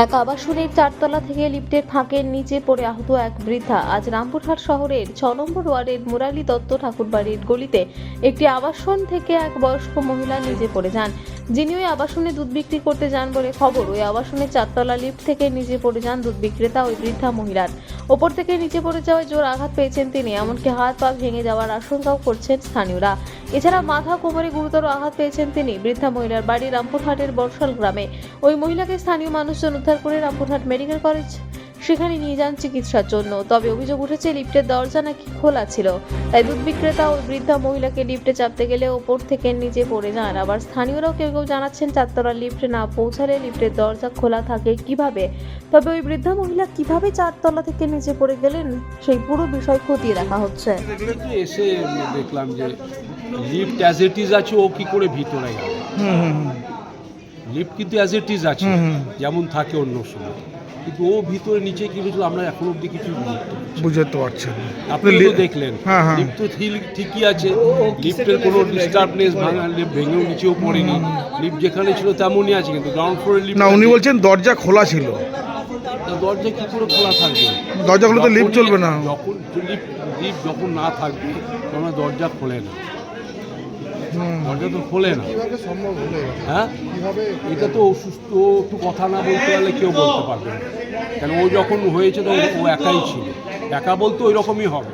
এক আবাসনের চারতলা থেকে লিফটের ফাঁকের নিচে পড়ে আহত এক বৃদ্ধা। আজ রামপুরহাট শহরের ছ নম্বর ওয়ার্ডের মুরালী দত্ত ঠাকুরবাড়ির গলিতে একটি আবাসন থেকে এক বয়স্ক মহিলা নিজে পড়ে যান। যিনি ওই আবাসনে দুধ বিক্রি করতে যান বলে খবর। ওই আবাসনের চারতলা লিফট থেকে নিজে পড়ে যান দুধ বিক্রেতা ওই বৃদ্ধা মহিলার। ওপর থেকে নিচে পড়ে যাওয়ায় জোর আঘাত পেয়েছেন তিনি, এমনকি হাত পা ভেঙে যাওয়ার আশঙ্কাও করছেন স্থানীয়রা। এছাড়া মাথা কোমরে গুরুতর আঘাত পেয়েছেন তিনি, বৃদ্ধা মহিলার বাড়ি রামপুরহাটের বর্ষাল গ্রামে। ওই মহিলাকে স্থানীয় মানুষজন উদ্ধার করে রামপুরহাট মেডিকেল কলেজ সেখানে নিয়ে যান চিকিৎসার জন্য। তবে অভিযোগ উঠেছে লিফটের দরজা নাকি খোলা ছিল। তাই দুধ বিক্রেতা ওই বৃদ্ধা মহিলাকে লিফটে চাপতে গেলে ওপর থেকে নিচে পড়ে যান। আবার স্থানীয়রাও কেউ কেউ জানাচ্ছেন চারতলা লিফটে না পৌঁছালে লিফটের দরজা খোলা থাকে কীভাবে? তবে ওই বৃদ্ধা মহিলা কীভাবে চারতলা থেকে নিচে পড়ে গেলেন সেই পুরো বিষয় খতিয়ে দেখা হচ্ছে। এসে দেখলাম যে লিফট অ্যাজ ইট ইজ আছে ও কি করে ভিতরে গেল? লিফট কিন্তু অ্যাজ ইট ইজ আছে। যেমন থাকে অন্য সময়। কিন্তু ও ভিতরে নিচে কি হয়েছিল আমরা এখন অব্দি কিছু বুঝতে পারছি পারছেন আপনি দেখলেন হ্যাঁ, হ্যাঁ। লিফট তো ঠিকই আছে লিফটের কোনো ডিস্টার্বনেস ভাঙা লিফট ভেঙেও নিচেও পড়েনি। লিফট যেখানে ছিল তেমনই আছে কিন্তু গ্রাউন্ড ফ্লোরে লিফট না উনি বলছেন দরজা খোলা ছিল। দরজা কি করে খোলা থাকবে? দরজা খুলে তো লিফট চলবে না। যখন লিফট লিফট যখন না থাকবে তখন দরজা খোলে না। দরজা তো খোলে না। হ্যাঁ? এটা? তো অসুস্থ একটু কথা না বলতে পারলে কেউ বলতে পারবে না। কেন ও যখন হয়েছে তো ও একাই ছিল। একা বলতে ওই রকমই হবে।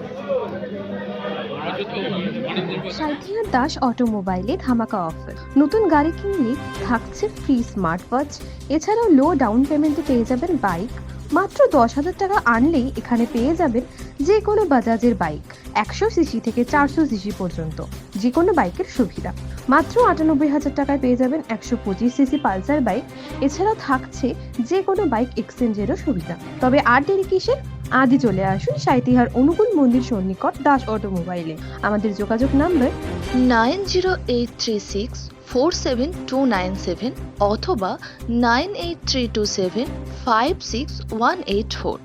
সাইথিয়া দাস অটোমোবাইলে ধামাকা অফার। নতুন গাড়ি কিনলে থাকছে ফ্রি স্মার্ট ওয়াচ এছাড়াও লো ডাউন পেমেন্টে পেয়ে যাবেন বাইক মাত্র দশ হাজার টাকা আনলেই এখানে পেয়ে যাবেন যে কোনো বাজাজের বাইক, একশো সিসি থেকে চারশো সিসি পর্যন্ত, যে কোনো বাইকের সুবিধা। মাত্র আটানব্বই হাজার টাকায় পেয়ে যাবেন একশো পঁচিশ সিসি পালসার বাইক এছাড়াও থাকছে যে কোনো বাইক এক্সচেঞ্জেরও সুবিধা। তবে আর দেরি কিসের আজই চলে আসুন সাইতিহার অনুকূল মন্দির সন্নিকট দাস অটোমোবাইলে। আমাদের যোগাযোগ number nine zero eight three six four seven two nine seven অথবা nine eight three two seven five six one eight four